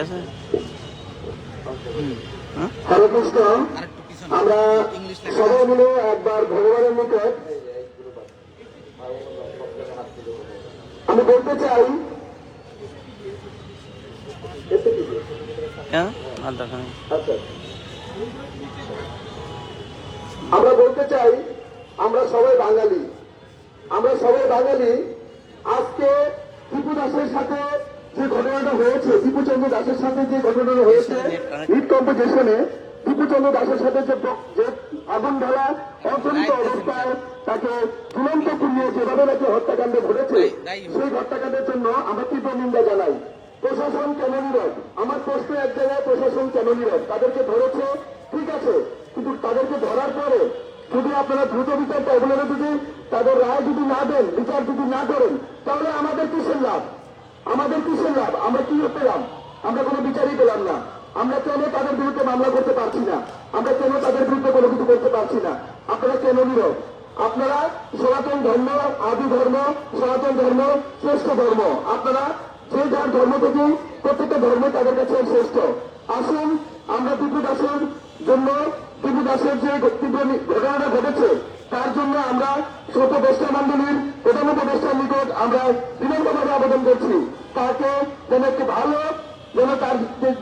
আছে? হ্যাঁ? আমরা একবার ভগবানের আমি বলতে চাই আমরা বলতে চাই, আমরা সবাই বাঙালি। আমরা সবাই বাঙালি। আজকে টিপু দাসের সাথে যে ঘটনাটা হয়েছে টিপু চন্দ্র দাসের সাথে যে ঘটনাটা হয়েছে ঈদ কম্পিটিশনে টিপু চন্দ্র দাসের সাথে যে আগুন ঢালা অচলিত অবস্থায় তাকে ঝুলন্ত পুড়িয়ে যেভাবে নাকি হত্যাকাণ্ড ঘটেছে, সেই হত্যাকাণ্ডের জন্য আমরা তীব্র নিন্দা জানাই। প্রশাসন কেন নীরব? আমার প্রশ্ন এক জায়গায়, প্রশাসন কেন নীরব? তাদেরকে ধরেছে? ঠিক আছে, কিন্তু তাদেরকে ধরার পরে যদি আপনারা দ্রুত বিচার ট্রাইব্যুনালে যদি তাদের রায় যদি না দেন, বিচার যদি না করেন, তাহলে আমাদের কিসের লাভ? আমাদের কিসের লাভ আমরা কি পেলাম? আমরা কোনো বিচারই পেলাম না। আমরা কেন তাদের বিরুদ্ধে মামলা করতে পারছি না? আমরা কেন তাদের বিরুদ্ধে কোনো কিছু করতে পারছি না? আপনারা কেন নীরব? আপনারা সনাতন ধর্ম, আদি ধর্ম, সনাতন ধর্ম, শ্রেষ্ঠ ধর্ম। আপনারা যে যার ধর্ম থেকে প্রত্যেকটা ধর্ম তাদের কাছে শ্রেষ্ঠ। আসুন, আমরা টিপু দাসের জন্য টিপু দাসের যে ঘটনাটা ঘটেছে তার জন্য আমরা উপদেষ্টা মন্ডলীর প্রধান উপদেষ্টার নিকট আমরা বিনম্রভাবে আবেদন করছি। তাকে যেন একটি ভালো যেন তার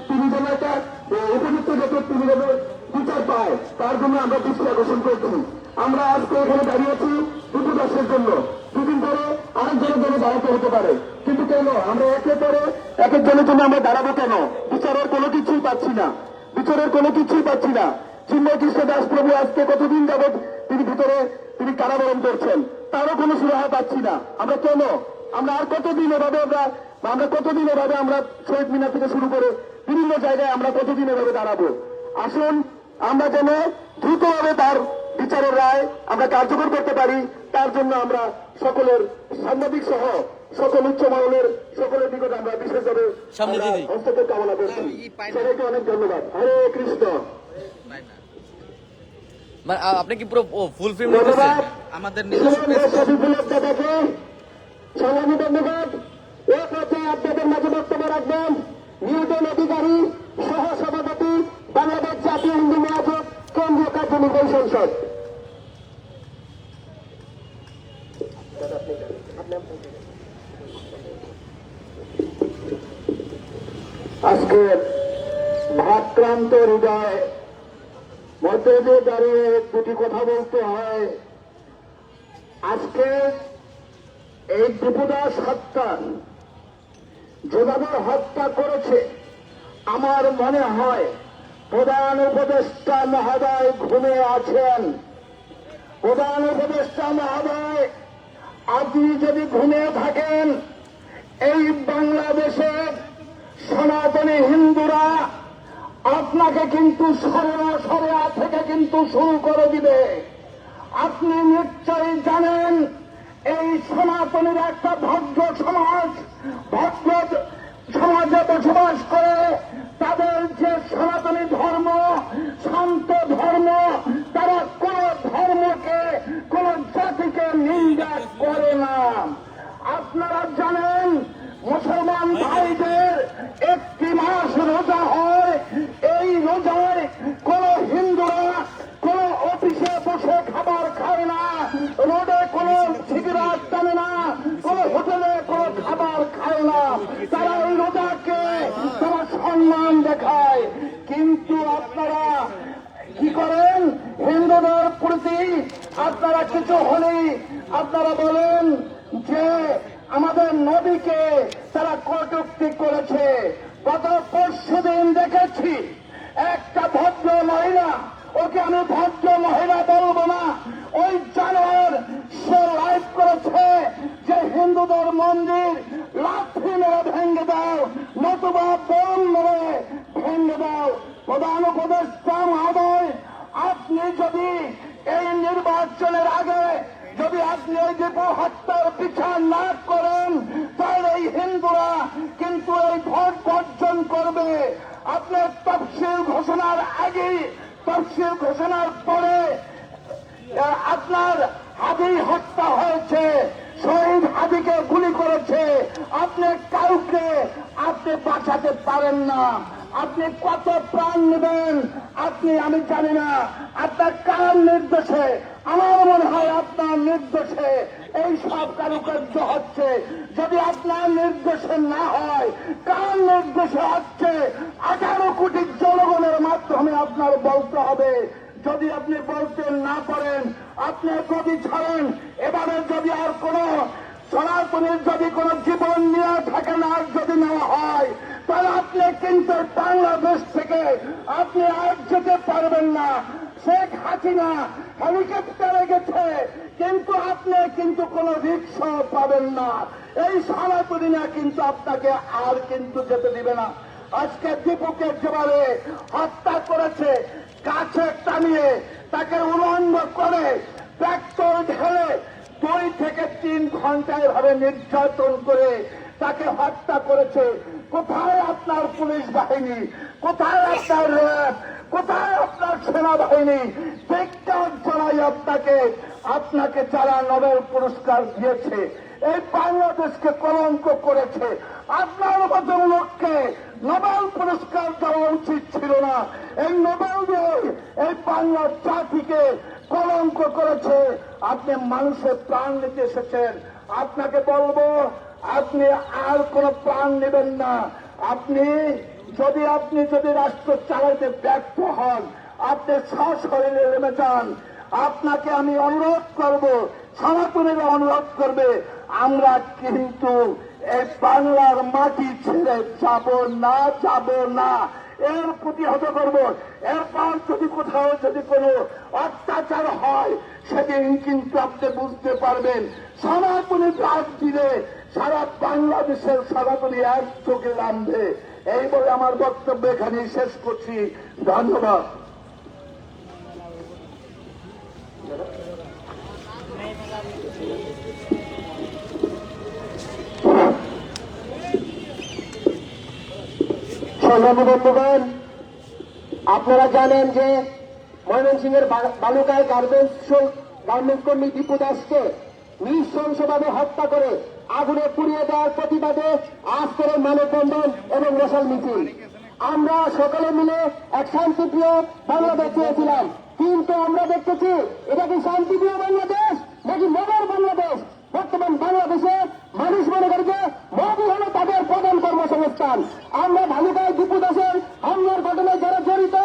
তিনি যেন একটা উপযুক্ত যাতে তিনি যেন বিচার পায়, তার জন্য আমরা দৃষ্টি আকর্ষণ করছি। আমরা আজকে এখানে দাঁড়িয়েছি টিপু দাসের জন্য। দুদিন পরে আরেকজনের জন্য দাঁড়াতে হতে পারে। কিন্তু কেন? আমরা একে পরে এক একজনের জন্য আমরা দাঁড়াবো কেন? বিচারের কোনো কিছুই পাচ্ছি না। বিচারের কোনো কিছুই পাচ্ছি না। চিন্ময় কৃষ্ণ দাস প্রভু আজকে কতদিন যাবৎ তিনি ভিতরে তিনি কারাবরণ করছেন। তারও কোনো সুরাহা পাচ্ছি না। আমরা কেন? আমরা আর কতদিন এভাবে আমরা আমরা কতদিন এভাবে আমরা শহীদ মিনার থেকে শুরু করে বিভিন্ন জায়গায় আমরা কতদিন এভাবে দাঁড়াবো? আসুন আমরা যেন দ্রুতভাবে তার বিচারের রায় আমরা কার্যকর করতে পারি। তার জন্য আমরা সকলের সাংবাদিক সহ সকল উচ্চ মহলের সকলের নিকট আমরা বিশেষভাবে সামনে আমরা দিদি। হস্তক্ষেপ কামনা করছি। সবাইকে অনেক ধন্যবাদ। হরে কৃষ্ণ। মানে আপনি কি পুরো ফুল ফিল্ম নিতেছেন আমাদের নিজস্ব সুমন press বৈশ্য বিপ্লব দাদাকে সংগ্রামী ধন্যবাদ। এ পর্যায়ে আপনাদের মাঝে বক্তব্য রাখবেন। নিউটন অধিকারী সহ সভাপতি বাংলাদেশ জাতীয় হিন্দু মহাজোট কেন্দ্রীয় কার্যনির্বাহী সংসদ। আজকে ভাক্রান্ত হৃদয় মধ্যে দাঁড়িয়ে দুটি কথা বলতে হয়। আজকে এই দীপুদাস হত্যা যেভাবে হত্যা করেছে। আমার মনে হয় প্রধান উপদেষ্টা মহোদয় ঘুমে আছেন। প্রধান উপদেষ্টা মহোদয়, আপনি যদি ঘুমিয়ে থাকেন, এই বাংলাদেশের সনাতনী হিন্দুরা আপনাকে কিন্তু সরেয়া থেকে কিন্তু শুরু করে দিবে। আপনি নিশ্চয়ই জানেন, এই সনাতনের একটা ভদ্র সমাজ, ভদ্র সমাজে বসবাস করে তাদের যে সনাতনী ধর্ম শান্ত ধর্ম তারা কোন ধর্মকে কোন জাতিকে নিন্দা করে না আপনারা জানেন মুসলমান ভাইদের একটি মাস রোজা হয় এই রোজায় কোন হিন্দুরা কোন অফিসে বসে খাবার খায় না রোডে কোন সিগারেট টানে না কোন হোটেলে কোন খাবার খায় না তারা এই রোজাকে তারা সম্মান দেখায় কিন্তু আপনারা কি করেন হিন্দুদের প্রতি আপনারা কিছু হলেই আপনারা বলেন যে আমাদের নদীকে তারা কটুক্তি করেছে গত পরশু দিন দেখেছি একটা ভদ্র মহিলা, ওকে আমি ভদ্র মহিলা বলব না, ওই জানোয়ার সে লাইভ করেছে যে হিন্দুদের মন্দির লাঠি মেরে ভেঙে দাও, নতুবা বোম মেরে ভেঙে দাও। প্রধান উপদেষ্টা মহোদয়, আপনি যদি এই নির্বাচনের আগে যদি আপনি এই দীপ হত্যার বিচার না করেন, তাহলে এই হিন্দুরা কিন্তু এই ভোট বর্জন করবে। আপনার তফসিল ঘোষণার আগে, তফসিল ঘোষণার পরে আপনার হাদি হত্যা হয়েছে, শহীদ হাদিকে গুলি করেছে। আপনি কাউকে আপনি বাঁচাতে পারেন না। আপনি কত প্রাণ নেবেন, আপনি, আমি জানি না। আপনার কার নির্দেশে আমার মনে হয় আপনার নির্দেশে এই সব কারুকার্য হচ্ছে। যদি আপনার নির্দেশে না হয়, কার নির্দেশে হচ্ছে? আঠারো কোটি জনগণের মাধ্যমে আপনার বলতে হবে। যদি আপনি বলতে না পারেন, আপনি গদি ছাড়েন, এবারে যদি আর কোনো সনাতনীর যদি কোনো জীবন নিয়ে থাকে না যদি নেওয়া হয়, তাহলে আপনি কিন্তু বাংলাদেশ থেকে আপনি আর যেতে পারবেন না। শেখ হাসিনা হেলিকপ্টারে গেছে। কিন্তু আপনি কিন্তু কোনো রিক্সা পাবেন না। এই সনাতনীরা কিন্তু আপনাকে আর কিন্তু যেতে দিবে না। আজকে দীপকের জবাবে হত্যা করেছে, কাছে টানিয়ে, তাকে উলঙ্গ করে পেট্রোল ঢেলে দুই থেকে তিন ঘণ্টা এভাবে নির্যাতন করে তাকে হত্যা করেছে। কোথায় আপনার পুলিশ বাহিনী? কোথায় আপনার র্যাব? কোথায় আপনার সেনাবাহিনী? বিজ্ঞান জানাই আপনাকে। আপনাকে যারা নোবেল পুরস্কার দিয়েছে, এই বাংলাদেশকে কলঙ্ক করেছে, আপনার মতো লোককে নোবেল পুরস্কার দেওয়া উচিত ছিল না। এই নোবেল দিয়ে এই বাংলার জাতিকে কলঙ্ক করেছে। আপনি মানুষের প্রাণ নিতে এসেছেন। আপনাকে বলব, আপনি আর কোন প্রাণ নেবেন না। আপনি যদি আপনি যদি রাষ্ট্র চালাইতে ব্যর্থ হন, আপনি সশরীরে নেমে যান। আপনাকে আমি অনুরোধ করব সনাতনীরা অনুরোধ করবে, আমরা কিন্তু এই বাংলার মাটি ছেড়ে যাব না যাব না। এর প্রতিহত করব। এরপর যদি কোথাও যদি কোনো অত্যাচার হয় সেদিন কিন্তু আপনি বুঝতে পারবেন। সনাতনী ডাক দিলে সারা বাংলাদেশের সনাতনী এক চোখে নামবে। এই বলে আমার বক্তব্য এখানে শেষ করছি। ধন্যবাদ। আপনারা জানেন যে ময়মনসিংহের বা- বালুকায় গার্মেন্টস গার্মেন্টস কর্মী দীপু দাসকে নৃশংসভাবে হত্যা করে আগুনে পুড়িয়ে দেওয়ার প্রতিবাদে আজ করে মানববন্ধন এবং মশাল মিছিল। আমরা সকলে মিলে এক শান্তিপ্রিয় বাংলাদেশ চেয়েছিলাম। কিন্তু আমরা দেখতেছি এটা কি শান্তিপ্রিয় বাংলাদেশ নাকি মজার বাংলাদেশ? বর্তমান বাংলাদেশে মানুষ মনে করে যে মোদি হলো তাদের প্রধান কর্মসংস্থান। আমরা ভালুকায় দুপু দাসের হামলার ঘটনায় যারা জড়িত,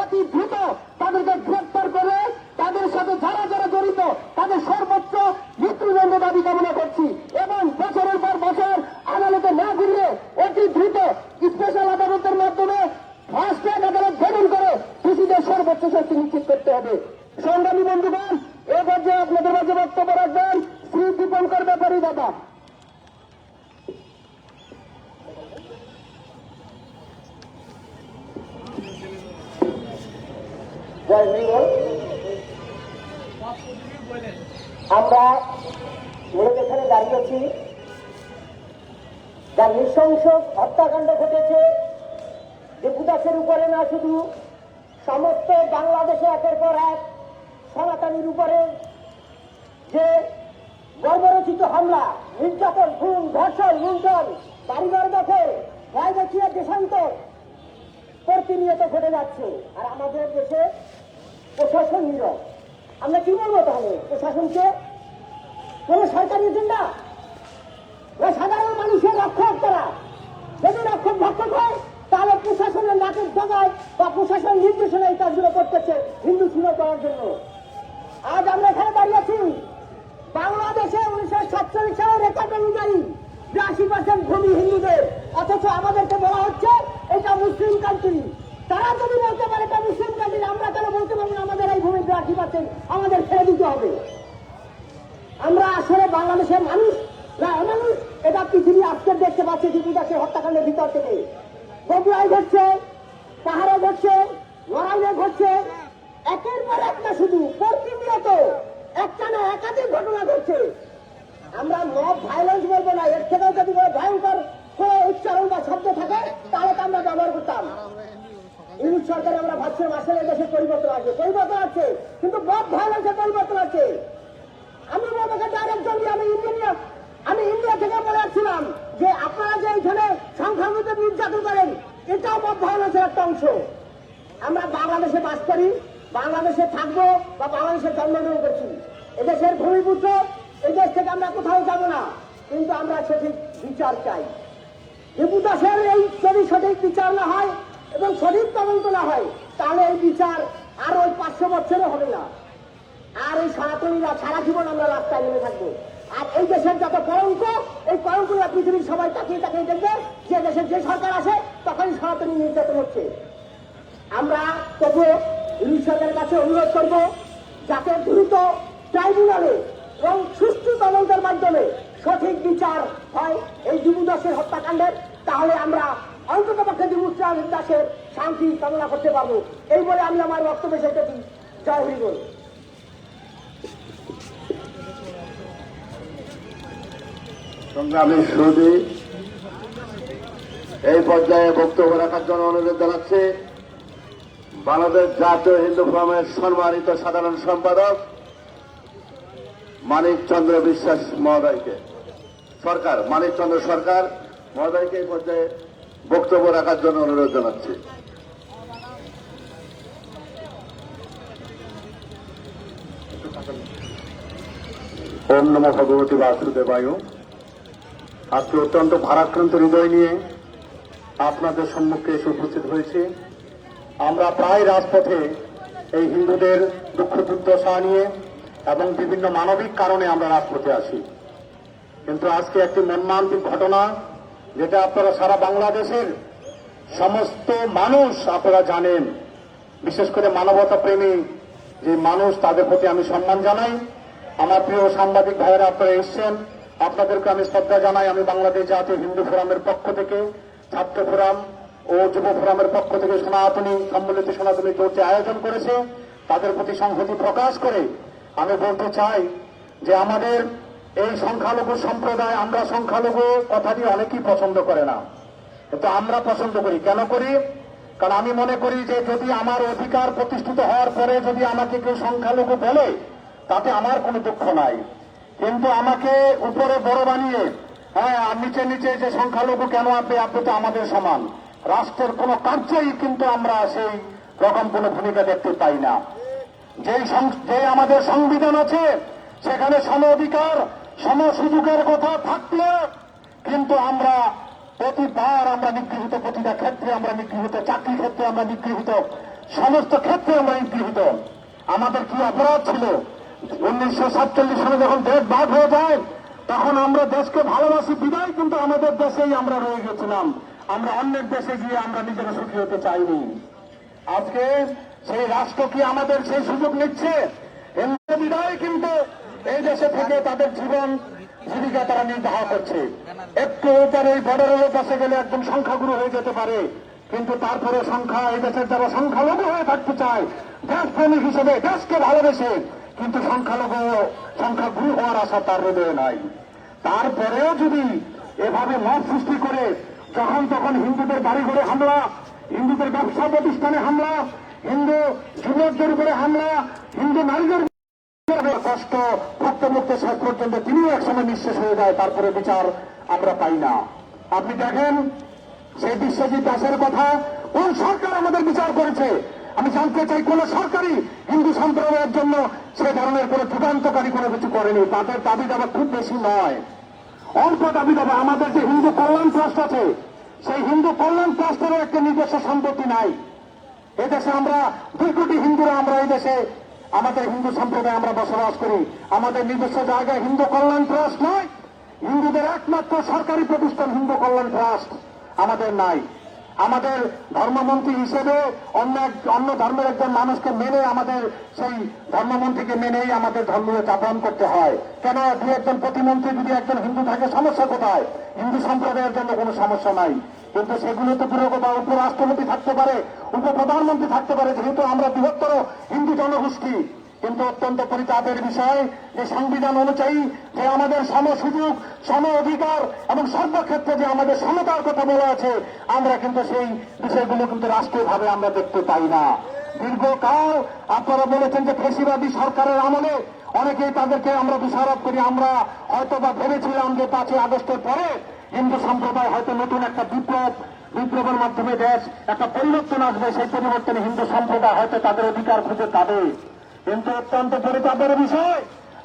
অতি দ্রুত তাদেরকে গ্রেপ্তার করে তাদের সাথে যারা যারা জড়িত, তাদের সর্বোচ্চ মৃত্যুদণ্ড দাবি কামনা করছি এবং বছরের পর বছর আদালতে না ঘুরলে অতি দ্রুত স্পেশাল আদালতের মাধ্যমে ফার্স্ট ট্র্যাক আদালত গঠন করে কৃষিদের সর্বোচ্চ শাস্তি নিশ্চিত করতে হবে সংগ্রামী বন্ধুগণ এ পর্যায়ে আপনাদের মাঝে বক্তব্য রাখবেন শ্রী দীপঙ্কর ব্যাপারী দাদা জয় মঙ্গল আমরা মূলত এখানে দাঁড়িয়েছি যা নৃশংস হত্যাকাণ্ড ঘটেছে দেবুদাসের উপরে না শুধু সমস্ত বাংলাদেশে একের পর এক উপরে যে গর্বরচিত হামলা, নির্যাতন, খুন, ধর্ষণ, লুণ্ঠন, বাড়িঘর দখল রায়গছিয়া দেশান্তর প্রতিনিয়ত ঘটে যাচ্ছে। আর আমাদের দেশে প্রশাসন নীরব। আমরা কি বলব তাহলে? প্রশাসনকে কোন সরকারি এজেন্ডা? না সাধারণ মানুষের রক্ষক তারা। যদি রক্ষক ভক্ষক হয়, তাহলে প্রশাসনের নাকের জগায় বা প্রশাসন নির্দেশনা এই কাজগুলো করতেছে হিন্দু ছিন্ন করার জন্য। আজ আমরা এখানে দাঁড়িয়েছি। বাংলাদেশে উনিশশো সাতচল্লিশ সালের রেকর্ড অনুযায়ী বিরাশি পার্সেন্ট ভূমি হিন্দুদের। অথচ আমাদেরকে বলা হচ্ছে এটা মুসলিম কান্ট্রি তারা যদি বলতে পারে এটা মুসলিম কান্ট্রি আমরা কেন বলতে পারব না আমাদের এই ভূমি বিরাশি পার্সেন্ট আমাদের ছেড়ে দিতে হবে? আমরা আসলে বাংলাদেশের মানুষ না অমানুষ। এটা পৃথিবী আজকে দেখতে পাচ্ছে জীবিকাকে হত্যাকাণ্ডের ভিতর থেকে। বগুড়ায় ঘটছে, পাহাড়ে ঘটছে লড়াইয়ে ঘটছে। একের পর এক না শুধু, প্রতিনিয়ত একটা না একাধিক ঘটনা ঘটছে। আমরা মব ভায়োলেন্স বলব না, এর থেকেও যদি কোনো ভয়ঙ্কর কোনো উচ্চারণ বা শব্দ থাকে, তাহলে তো আমরা ব্যবহার করতাম। ইউনিট সরকারে আমরা ভাবছিলাম, আসলে দেশে পরিবর্তন আছে পরিবর্তন আছে কিন্তু মব ভায়োলেন্সের পরিবর্তন আছে আমি যে ডাইরেক্ট যদি আমি ইঞ্জিনিয়ার আমি ইন্ডিয়া থেকে বলে যাচ্ছিলাম যে আপনারা যে এখানে সংখ্যালঘুদের নির্যাতন করেন, এটাও মধ্যমানুষের একটা অংশ। আমরা বাংলাদেশে বাস করি বাংলাদেশে থাকব বা বাংলাদেশে জন্মগ্রহণ করছি। এদেশের ভূমিপুত্র, এই দেশ থেকে আমরা কোথাও যাব না। কিন্তু আমরা সঠিক বিচার চাই। দীপু দাসের এই যদি সঠিক বিচার না হয় এবং সঠিক তদন্ত না হয়, তাহলে এই বিচার আর ওই পাঁচশো বছরে হবে না। আর এই সনাতনীরা সারা জীবন আমরা রাস্তায় নেমে থাকব। আর এই দেশের যত কলঙ্ক, এই কলঙ্করা পৃথিবীর সবাই তাকিয়ে তাকিয়ে দেখবে, যে দেশের যে সরকার আছে তখনই সনাতনী নির্যাতন হচ্ছে। আমরা তবুও সরকারের কাছে অনুরোধ করব যাতে দ্রুত ট্রাইব্যুনালে এবং সুষ্ঠু তদন্তের মাধ্যমে সঠিক বিচার হয় এই দিবু দাসের হত্যাকাণ্ডের, তাহলে আমরা অন্তত পক্ষে দিবু দাসের শান্তি কামনা করতে পারব। এই বলে আমি আমার বক্তব্য করছি জয় হরিবল সংগ্রামের শুরুতে এই পর্যায়ে বক্তব্য রাখার জন্য অনুরোধ জানাচ্ছে। বাংলাদেশ জাতীয় হিন্দু ফোরামের সম্মানিত সাধারণ সম্পাদক মানিক চন্দ্র বিশ্বাস মহোদয়কে। সরকার মানিক চন্দ্র সরকার মহোদয়কে এই পর্যায়ে বক্তব্য রাখার জন্য অনুরোধ জানাচ্ছি। ওম নম ভগবতী বাসুদেবায়ু। আজকে অত্যন্ত ভারাক্রান্ত হৃদয় নিয়ে আপনাদের সম্মুখে এসে উপস্থিত হয়েছি। আমরা প্রায় রাজপথে এই হিন্দুদের দুঃখ দুর্দশা নিয়ে এবং বিভিন্ন মানবিক কারণে আমরা রাজপথে আসি কিন্তু আজকে একটি মর্মান্তিক ঘটনা, যেটা আপনারা সারা বাংলাদেশের সমস্ত মানুষ আপনারা জানেন। বিশেষ করে মানবতা প্রেমী যে মানুষ, তাদের প্রতি আমি সম্মান জানাই। আমার প্রিয় সাংবাদিক ভাইয়েরা, আপনারা এসছেন। আপনাদেরকে আমি শ্রদ্ধা জানাই। আমি বাংলাদেশ জাতীয় হিন্দু ফোরামের পক্ষ থেকে, ছাত্র ফোরাম ও যুব ফোরামের পক্ষ থেকে সনাতনী সম্মিলিত সনাতনী চর্চা আয়োজন করেছে। তাদের প্রতি সংহতি প্রকাশ করে আমি বলতে চাই যে আমাদের এই সংখ্যালঘু সম্প্রদায় আমরা সংখ্যালঘু কথাটি অনেকেই পছন্দ করে না। কিন্তু আমরা পছন্দ করি। কেন করি? কারণ আমি মনে করি যে যদি আমার অধিকার প্রতিষ্ঠিত হওয়ার পরে যদি আমাকে কেউ সংখ্যালঘু বলে, তাতে আমার কোনো দুঃখ নাই। কিন্তু আমাকে উপরে বড় বানিয়ে হ্যাঁ নিচে নিচে যে সংখ্যালঘু কেন আপনি? আপনি তো আমাদের সমান। রাষ্ট্রের কোনো কার্যেই কিন্তু আমরা সেই রকম কোনো ভূমিকা দেখতে পাই না। যে আমাদের সংবিধান আছে, সেখানে সম অধিকার, সম সুযোগের কথা থাকলে কিন্তু আমরা প্রতিবার আমরা নিগৃহীত, প্রতিটা ক্ষেত্রে আমরা নিগৃহীত, চাকরি ক্ষেত্রে আমরা নিগৃহীত, সমস্ত ক্ষেত্রে আমরা নিগৃহীত। আমাদের কি অপরাধ ছিল? উনিশশো সাতচল্লিশ সালে যখন দেশ বাদ হয়ে যায়, তখন আমরা দেশকে ভালোবাসি, বিদায়, কিন্তু আমাদের দেশেই আমরা রয়ে গেছিলাম। আমরা অন্যের দেশে গিয়ে আমরা নিজেরা সুখী হতে চাইনি। আজকে সেই রাষ্ট্র কি আমাদের সেই সুযোগ নিচ্ছে? কিন্তু এই দেশে থেকে তাদের জীবন, জীবিকা তারা নির্বাহ করছে। একটু এই বর্ডারের কাছে গেলে একদম সংখ্যাগুরু হয়ে যেতে পারে। কিন্তু তারপরে সংখ্যা, এই দেশের যারা সংখ্যালঘু হয়ে থাকতে চায় দেশপ্রেমিক হিসেবে, দেশকে ভালোবেসে, কিন্তু সংখ্যালঘু, সংখ্যাগুরু হওয়ার আশা তার হৃদয়ে নাই। তারপরেও যদি এভাবে মত সৃষ্টি করে যখন তখন হিন্দুদের বাড়ি ঘরে হামলা, হিন্দুদের ব্যবসা প্রতিষ্ঠানে হামলা, হিন্দু যুবকদের উপরে হামলা, হিন্দু নারীদের কষ্ট ভক্ত মুক্ত শেষ পর্যন্ত তিনিও একসময় নিঃশেষ হয়ে যায়, তারপরে বিচার আমরা পাই না। আপনি দেখেন, সেই বিশ্বজিৎ দাসের কথা কোন সরকার আমাদের বিচার করেছে? আমি জানতে চাই, কোন সরকারই হিন্দু সম্প্রদায়ের জন্য সে ধরনের কোন যুগান্তকারী কোনো কিছু করেনি। তাদের দাবি দাবা খুব বেশি নয়। অল্প দাবি দাবা, আমাদের যে হিন্দু কল্যাণ ট্রাস্ট আছে, সেই হিন্দু কল্যাণ ট্রাস্টেরও একটা নিজস্ব সম্পত্তি নাই। এদেশে আমরা, দুই কোটি হিন্দুরা আমরা দেশে, আমাদের হিন্দু সম্প্রদায় আমরা বসবাস করি। আমাদের নিজস্ব জায়গায় হিন্দু কল্যাণ ট্রাস্ট নয়, হিন্দুদের একমাত্র সরকারি প্রতিষ্ঠান হিন্দু কল্যাণ ট্রাস্ট আমাদের নাই। আমাদের ধর্মমন্ত্রী হিসেবে অন্য অন্য ধর্মের একজন মানুষকে মেনে আমাদের সেই ধর্মমন্ত্রীকে মেনেই আমাদের ধর্মীয় চাপন করতে হয়। কেন দু একজন প্রতিমন্ত্রী যদি একজন হিন্দু থাকে, সমস্যা কোথায়? হিন্দু সম্প্রদায়ের জন্য কোনো সমস্যা নাই। কিন্তু সেগুলো তো পুরো বা উপরাষ্ট্রপতি থাকতে পারে, উপপ্রধানমন্ত্রী থাকতে পারে, যেহেতু আমরা বৃহত্তর হিন্দু জনগোষ্ঠী। কিন্তু অত্যন্ত পরিতাপের বিষয় যে সংবিধান অনুযায়ী যে আমাদের সম সুযোগ সম অধিকার এবং সর্বক্ষেত্রে যে আমাদের সমতার কথা বলা আছে, আমরা কিন্তু সেই বিষয়গুলো কিন্তু রাষ্ট্রীয়ভাবে আমরা দেখতে পাই না। দীর্ঘকাল আপনারা বলেছেন যে ফেসিবাদী সরকারের আমলে অনেকেই তাদেরকে আমরা দোষারোপ করি। আমরা হয়তো বা ভেবেছিলাম যে পাঁচই আগস্টের পরে হিন্দু সম্প্রদায় হয়তো নতুন একটা বিপ্লব, বিপ্লবের মাধ্যমে দেশ, একটা পরিবর্তন আসবে। সেই পরিবর্তনে হিন্দু সম্প্রদায় হয়তো তাদের অধিকার খুঁজে পাবে। কিন্তু অত্যন্ত পরিতাপের বিষয়,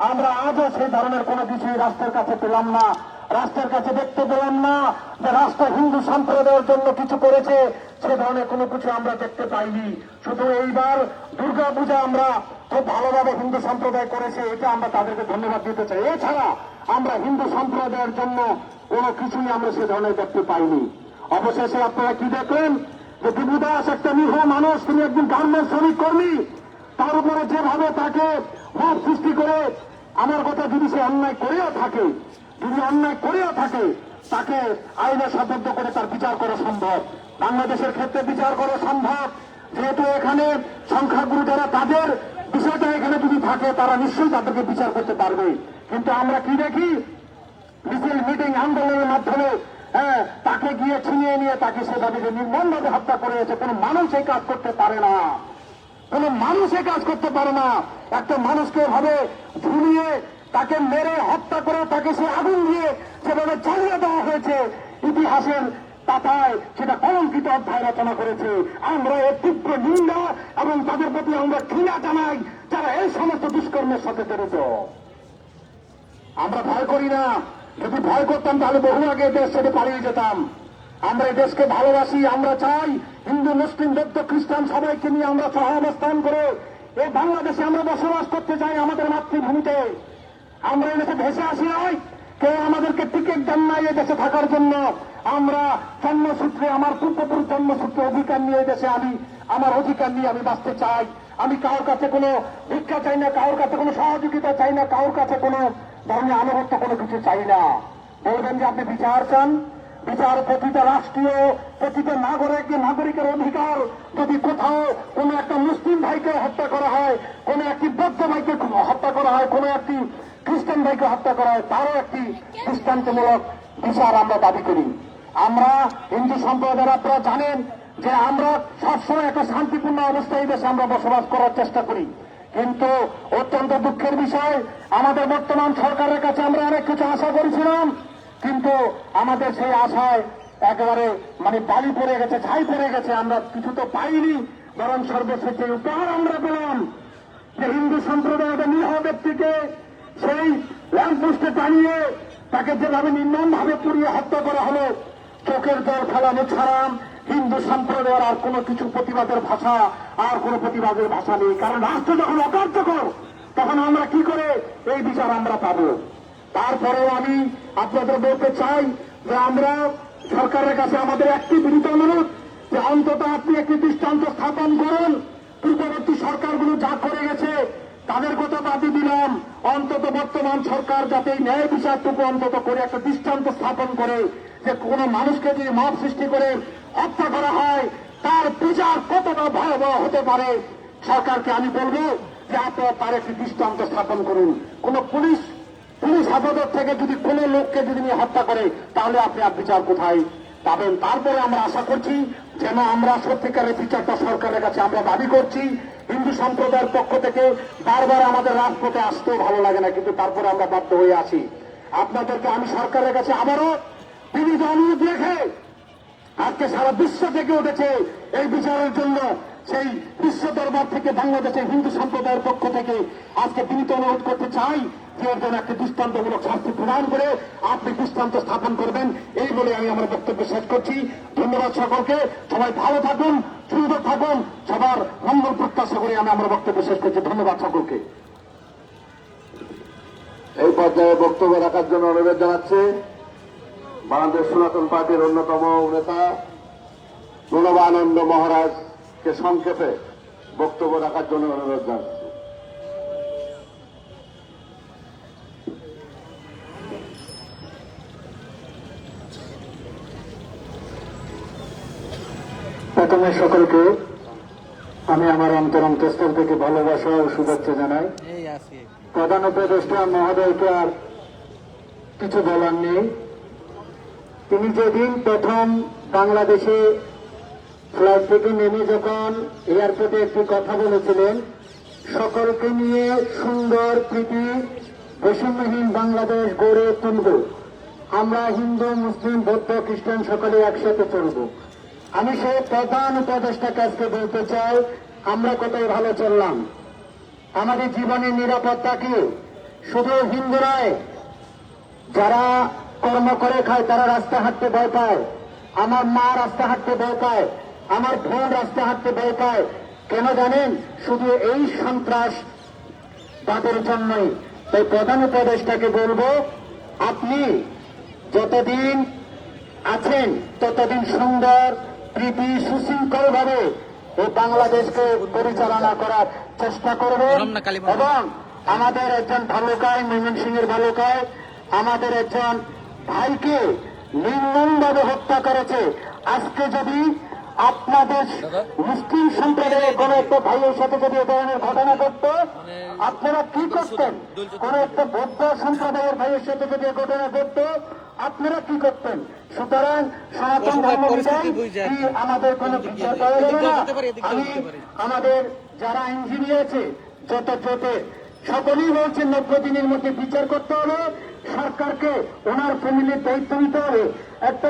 আমরা আজও সেই ধরনের কোনো কিছুই রাষ্ট্রের কাছে পেলাম না। রাষ্ট্রের কাছে দেখতে পেলাম না যে রাষ্ট্র হিন্দু সম্প্রদায়ের জন্য কিছু করেছে, সে ধরনের কোনো কিছু আমরা দেখতে পাইনি। শুধু এইবার দুর্গা পূজা আমরা খুব ভালোভাবে হিন্দু সম্প্রদায় করেছে, এটা আমরা তাদেরকে ধন্যবাদ দিতে চাই। এছাড়া আমরা হিন্দু সম্প্রদায়ের জন্য কোনো কিছুই আমরা সে ধরনের দেখতে পাইনি। অবশেষে আপনারা কি দেখলেন যে দিবু দাস একটা নিহ মানুষ, তিনি একজন গার্মেন্ট শ্রমিক কর্মী তার উপরে যেভাবে তাকে ভাব সৃষ্টি করে, আমার কথা যদি সে অন্যায় করেও থাকে, যদি অন্যায় করেও থাকে, তাকে আইনে সাবদ্ধ করে তার বিচার করা সম্ভব। বাংলাদেশের ক্ষেত্রে বিচার করা সম্ভব। যেহেতু এখানে সংখ্যাগুরু যারা, তাদের বিষয়টা এখানে যদি থাকে, তারা নিশ্চয়ই তাদেরকে বিচার করতে পারবে। কিন্তু আমরা কি দেখি? মিছিল, মিটিং, আন্দোলনের মাধ্যমে হ্যাঁ তাকে গিয়ে ছিনিয়ে নিয়ে তাকে সেভাবে নির্মমভাবে হত্যা করেছে, কোনো মানুষ এই কাজ করতে পারে না। কোন মানুষ এই কাজ করতে পারে না। একটা মানুষকে ভাবে ঝুলিয়ে, তাকে মেরে হত্যা করে, তাকে সে আগুন দিয়ে সেভাবে চালিয়ে দেওয়া হয়েছে। ইতিহাসের পাতায় সেটা কলঙ্কিত অধ্যায় রচনা করেছে। আমরা এর তীব্র নিন্দা এবং তাদের প্রতি আমরা জানাই, যারা এই সমস্ত দুষ্কর্মের সাথে জড়িত। আমরা ভয় করি না। যদি ভয় করতাম, তাহলে বহু আগে দেশ ছেড়ে পালিয়ে যেতাম। আমরা দেশকে ভালোবাসি, আমরা চাই হিন্দু মুসলিম বৌদ্ধ খ্রিস্টান সবাইকে নিয়ে আমরা সহ অবস্থান করে এই বাংলাদেশে আমরা বসবাস করতে চাই আমাদের মাতৃভূমিতে। আমরা এই দেশে ভেসে আসি নয় কেউ আমাদেরকে টিকিট দেন নাই এই দেশে থাকার জন্য। আমরা জন্মসূত্রে, আমার পূর্বপুরুষ জন্মসূত্রে অধিকার নিয়ে দেশে আমি, আমার অধিকার নিয়ে আমি বাঁচতে চাই। আমি কারোর কাছে কোনো ভিক্ষা চাই না, কারোর কাছে কোনো সহযোগিতা চাই না, কারোর কাছে কোনো ধরনের আনুগত্য কোনো কিছু চাই না। বলবেন যে আপনি বিচার চান? বিচার প্রতিটা রাষ্ট্রীয়, প্রতিটা নাগরিক, নাগরিকের অধিকার যদি কোথাও কোনো একটা মুসলিম ভাইকে হত্যা করা হয়, কোনো একটি বৌদ্ধ ভাইকে হত্যা করা হয়, কোনো একটি খ্রিস্টান ভাইকে হত্যা করা হয়, তারও একটি দৃষ্টান্তমূলক বিচার আমরা দাবি করি। আমরা হিন্দু সম্প্রদায়ের আপনারা জানেন যে আমরা সবসময় একটা শান্তিপূর্ণ অবস্থায় দেশে আমরা বসবাস করার চেষ্টা করি। কিন্তু অত্যন্ত দুঃখের বিষয়, আমাদের বর্তমান সরকারের কাছে আমরা অনেক কিছু আশা করেছিলাম কিন্তু আমাদের সেই আশায় একেবারে মানে বালি পড়ে গেছে, ছাই পড়ে গেছে। আমরা কিছু তো পাইনি, বরং সর্বশেষ যে উপহার আমরা পেলাম। যে হিন্দু সম্প্রদায়ের নিরহ ব্যক্তিকে সেই ল্যাম্পপোস্টে টানিয়ে তাকে যেভাবে নির্মম ভাবে পুড়িয়ে হত্যা করা হলো, চোখের জল ফেলানো ছাড়াম হিন্দু সম্প্রদায়ের আর কোনো কিছু প্রতিবাদের ভাষা, আর কোনো প্রতিবাদের ভাষা নেই। কারণ রাষ্ট্র যখন অকার্যকর, তখন আমরা কি করে এই বিচার আমরা পাবো? তারপরেও আমি আপনাদের বলতে চাই যে আমরা সরকারের কাছে আমাদের একটি বিনীত অনুরোধ যে অন্তত আপনি একটি দৃষ্টান্ত স্থাপন করুন। পূর্ববর্তী সরকারগুলো যা করে গেছে, তাদের কথা বাদই দিলাম। অন্তত বর্তমান সরকার যাতে এই ন্যায় বিচারটুকু অন্তত করে একটা দৃষ্টান্ত স্থাপন করে, যে কোন মানুষকে যদি মাপ সৃষ্টি করে হত্যা করা হয়, তার বিচার কতটা ভয়াবহ হতে পারে, সরকারকে আমি বলব যে আপনারা তার একটি দৃষ্টান্ত স্থাপন করুন। কোন পুলিশ পুলিশ হেফাজত থেকে যদি কোন লোককে যদি নিয়ে হত্যা করে, তাহলে আপনি আর বিচার কোথায় পাবেন? তারপরে আমরা আশা করছি যেন আমরা সত্যিকারের বিচারটা সরকারের কাছে আমরা দাবি করছি। হিন্দু সম্প্রদায়ের পক্ষ থেকে বারবার আমাদের রাজপথে আসতেও ভালো লাগে না, কিন্তু তারপরে আমরা বাধ্য হয়ে আছি। আপনাদেরকে আমি সরকারের কাছে আবারও বিনীত অনুরোধ রেখে আজকে সারা বিশ্ব থেকে উঠেছে এই বিচারের জন্য। সেই বিশ্ব দরবার থেকে বাংলাদেশের হিন্দু সম্প্রদায়ের পক্ষ থেকে আজকে বিনীত অনুরোধ করতে চাই একটি দৃষ্টান্তমূলক শাস্তি প্রদান করে আপনি দৃষ্টান্ত স্থাপন করবেন, এই বলে আমি আমার বক্তব্য শেষ করছি। ধন্যবাদ সকলকে। সবাই ভালো থাকুন সুন্দর থাকুন। সবার মঙ্গল প্রত্যাশা করে আমি আমার বক্তব্য শেষ করছি। ধন্যবাদ সকলকে। এই পর্যায়ে বক্তব্য রাখার জন্য অনুরোধ জানাচ্ছে, বাংলাদেশ সনাতন পার্টির অন্যতম নেতা প্রণবানন্দ মহারাজকে সংক্ষেপে বক্তব্য রাখার জন্য অনুরোধ জানাচ্ছে। প্রথমে সকলকে আমি আমার অন্তর অন্তঃস্থল থেকে ভালোবাসা ও শুভেচ্ছা জানাই। প্রধান উপদেষ্টা মহোদয়কে আর কিছু বলার নেই। তিনি যেদিন প্রথম বাংলাদেশে ফ্লাইট থেকে নেমে যখন এয়ারপোর্টে একটি কথা বলেছিলেন সকলকে নিয়ে সুন্দর প্রীতি বৈষম্যহীন বাংলাদেশ গড়ে তুলব। আমরা হিন্দু মুসলিম বৌদ্ধ খ্রিস্টান সকলে একসাথে চলব। আমি সেই প্রধান উপদেষ্টাকে আজকে বলতে চাই, আমরা কতই ভালো চললাম। আমাদের জীবনের নিরাপত্তা কি? শুধু হিন্দু নয়, যারা কর্ম করে খায়, তারা রাস্তা হাঁটতে ভয় পায়। আমার মা রাস্তা হাঁটতে ভয় পায়, আমার বোন রাস্তা হাঁটতে ভয় পায়। কেন জানেন? শুধু এই সন্ত্রাস তাদের জন্যই। তাই প্রধান উপদেষ্টাকে বলব, আপনি যতদিন আছেন, ততদিন সুন্দর প্রীতি সুশৃঙ্খল ভাবে এই বাংলাদেশকে পরিচালনা করার চেষ্টা কালীমা। এবং আমাদের একজন ভালুকায় ময়মনসিংহের ভালুকায় আমাদের একজন ভাইকে নির্মমভাবে হত্যা করেছে। আজকে যদি আপনাদের মুসলিম সম্প্রদায়ের কোন একটা ভাইয়ের সাথে যদি এ ধরনের ঘটনা ঘটতো আপনারা কি করতেন? কোন একটা বৌদ্ধ সম্প্রদায়ের ভাইয়ের সাথে যদি এ ঘটনা ঘটতো আপনারা কি করতেন? সুতরাং সনাতন ধর্ম কি। আমাদের কোনো বিচার করা যাবে না? আমি আমাদের যারা আইনজীবী আছে যত জোটে সকলেই বলছেন নব্বই দিনের মধ্যে বিচার করতে হবে। সরকারকে ওনার ফ্যামিলির দায়িত্ব নিতে হবে। একটা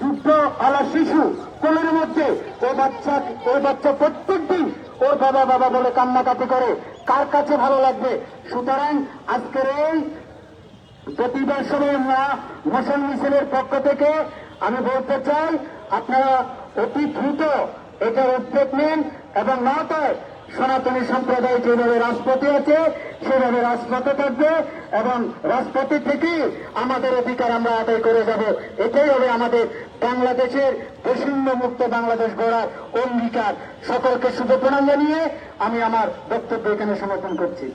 দুগ্ধ আলা শিশু কোলের মধ্যে ওই বাচ্চা ওই বাচ্চা প্রত্যেক দিন ওর বাবা বাবা বলে কান্নাকাটি করে কার কাছে ভালো লাগবে? সুতরাং আজকের এই প্রতিবার সময় আমরা মোশন মিছিলের পক্ষ থেকে আমি বলতে চাই, আপনারা অতি দ্রুত এটা উদ্যোগ নিন এবং নটায় সনাতনী সম্প্রদায় যেভাবে রাজপথে আছে, সেভাবে রাজপথে থাকবে এবং রাজপথে থেকেই আমাদের অধিকার আমরা আদায় করে যাব। এটাই হবে আমাদের বাংলাদেশের বৈষম্য মুক্ত বাংলাদেশ গড়ার অঙ্গীকার। সকলকে শুভ প্রণাম জানিয়ে আমি আমার বক্তব্য এখানে সমর্থন করছি।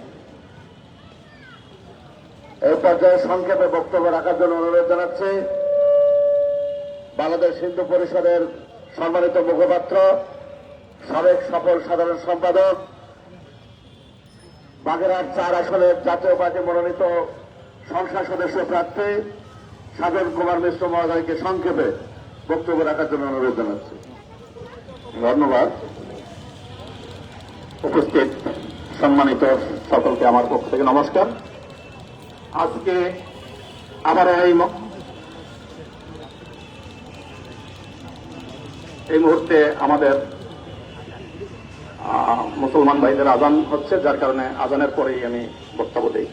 এই পর্যায়ে সংক্ষেপে বক্তব্য রাখার জন্য অনুরোধ জানাচ্ছি। বাংলাদেশ হিন্দু পরিষদের সম্মানিত মুখপাত্র, সাবেক সফল সাধারণ সম্পাদক, বাগেরহাট চার আসনের জাতীয় পার্টি মনোনীত সংসদ সদস্য প্রার্থী, সাধন কুমার মিশ্র মহোদয়কে সংক্ষেপে বক্তব্য রাখার জন্য অনুরোধ জানাচ্ছি। ধন্যবাদ। উপস্থিত সম্মানিত সকলকে আমার পক্ষ থেকে নমস্কার। আজকে আবার এই এই মুহূর্তে আমাদের মুসলমান ভাইদের আজান হচ্ছে, যার কারণে আজানের পরেই আমি বক্তব্য দিই।